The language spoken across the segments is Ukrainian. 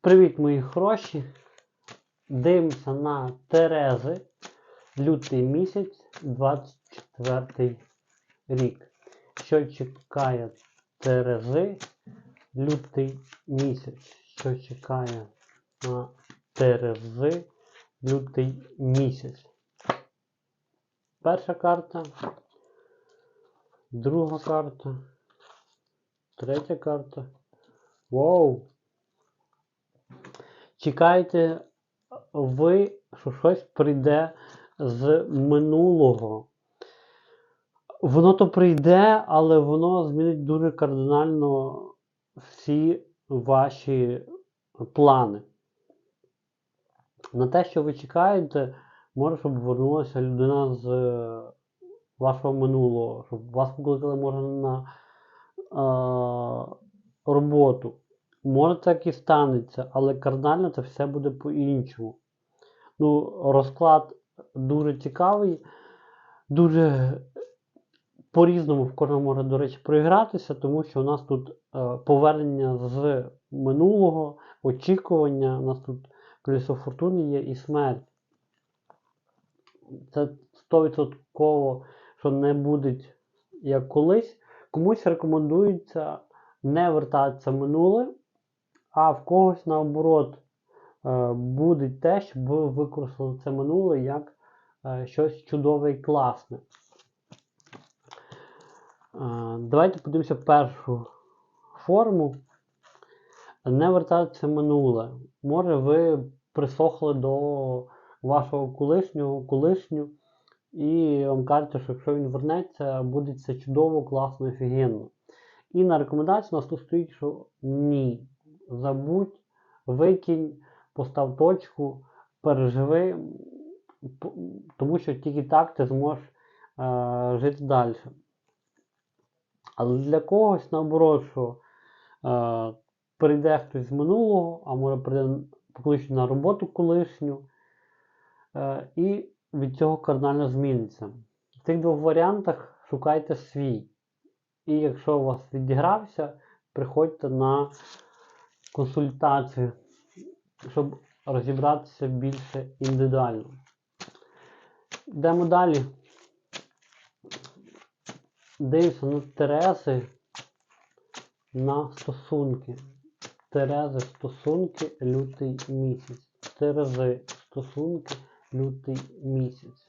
Привіт, мої хороші. Дивимося на Терези. Лютий місяць, 24 рік. Що чекає Терези? Лютий місяць. Що чекає на Терези? Лютий місяць. Перша карта. Друга карта. Третя карта. Воу! Чекайте ви, що щось прийде з минулого. Воно то прийде, але воно змінить дуже кардинально всі ваші плани. На те, що ви чекаєте, може, щоб повернулася людина з е, вашого минулого, щоб вас покликали, може, на е, роботу. Може так і станеться, але кардинально це все буде по-іншому. Ну, розклад дуже цікавий, дуже по-різному в кожному може, до речі, проігратися, тому що у нас тут е, повернення з минулого, очікування, у нас тут колесо фортуни є і смерть. Це 100% що не буде як колись. Комусь рекомендується не вертатися в минуле, а в когось наоборот е, буде те, щоб ви використали це минуле як е, щось чудове і класне. Е, Давайте подивимося першу форму. Не вертатися минуле. Може, ви присохли до вашого колишнього, колишню, і вам кажете, що якщо він вернеться, буде це чудово, класно, офігенно. І на рекомендації у нас тут стоїть, що ні. Забудь, викинь, постав точку, переживи, тому що тільки так ти зможеш е, жити далі. Але для когось, наоборот, що е, прийде хтось з минулого, а може прийде покличе на роботу колишню, е, і від цього кардинально зміниться. В цих двох варіантах шукайте свій. І якщо у вас відігрався, приходьте на консультацію, щоб розібратися більше індивідуально. Йдемо далі. Дивимося на Тереси на стосунки. Терези стосунки лютий місяць. Терези стосунки лютий місяць.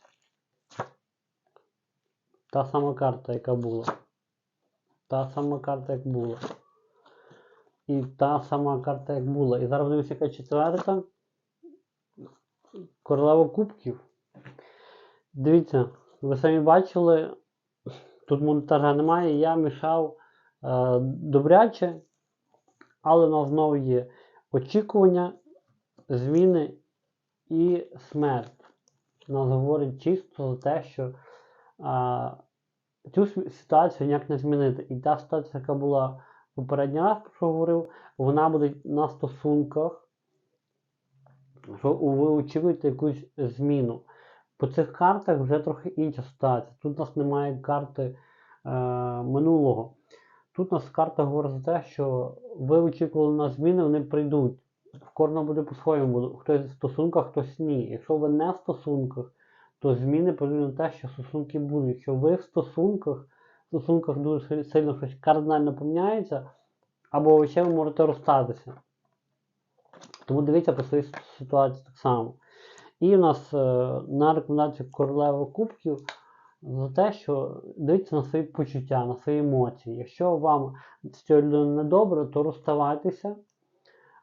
Та сама карта, яка була. Та сама карта, як була. І та сама карта, як була. І зараз подивимося, яка четверта. Королева кубків. Дивіться, ви самі бачили, тут монтажа немає, я мішав е, добряче, але у нас знову є очікування, зміни і смерть. Нас говорить чисто за те, що а, цю ситуацію ніяк не змінити. І та ситуація, яка була попередній раз, про що говорив, вона буде на стосунках, що ви очікуєте якусь зміну. По цих картах вже трохи інша ситуація. Тут у нас немає карти е, минулого. Тут у нас карта говорить за те, що ви очікували на зміни, вони прийдуть. В кожного буде по-своєму. Хтось в стосунках, хтось ні. Якщо ви не в стосунках, то зміни прийдуть на те, що стосунки будуть. Якщо ви в стосунках, стосунках дуже сильно щось кардинально поміняється, або ще ви можете розстатися. Тому дивіться по своїй ситуації так само. І в нас е, на рекомендацію королева кубків за те, що дивіться на свої почуття, на свої емоції. Якщо вам з цією людиною недобре, то розставайтеся.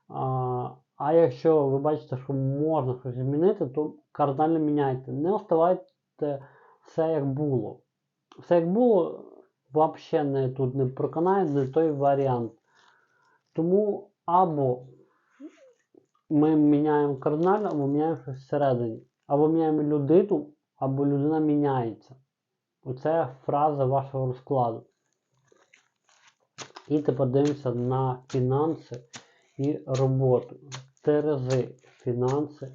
А, а якщо ви бачите, що можна щось змінити, то кардинально міняйте. Не оставайте все як було. Все як було, взагалі не, тут не проконає, не той варіант. Тому або ми міняємо кардинально, або міняємо щось всередині. Або міняємо людину, або людина міняється. Оце фраза вашого розкладу. І тепер дивимося на фінанси і роботу. Терези, фінанси,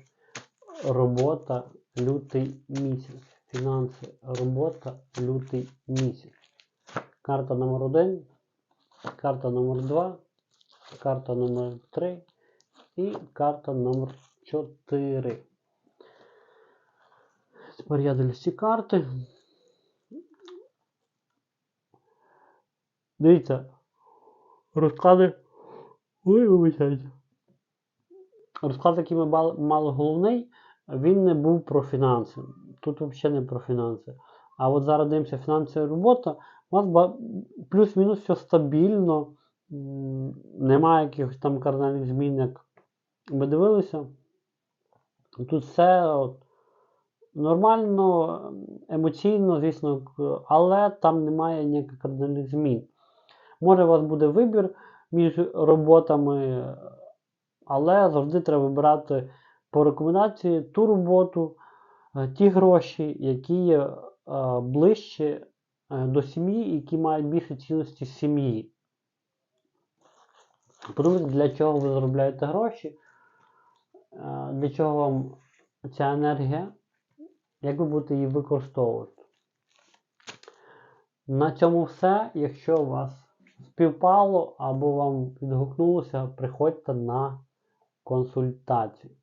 робота, лютий місяць. Фінанси, робота, лютий місяць. Карта номер 1, карта номер 2, карта номер 3 І карта номер 4. Тепер я дивлюсь ці карти. Дивіться, розклади. Ой, вибачайте. Розклад, який ми мали головний, він не був про фінанси. Тут взагалі не про фінанси. А от зараз дивимося фінансова робота. У вас плюс-мінус все стабільно. Немає якихось там кардинальних змін, як ми дивилися. Тут все от, нормально, емоційно, звісно, але там немає ніяких кардинальних змін. Може, у вас буде вибір між роботами, але завжди треба вибирати по рекомендації ту роботу, е, ті гроші, які є е, ближче до сім'ї, які мають більше цінності сім'ї. Подумайте, для чого ви заробляєте гроші, е, для чого вам ця енергія, як ви будете її використовувати. На цьому все. Якщо у вас співпало або вам відгукнулося, приходьте на консультацію.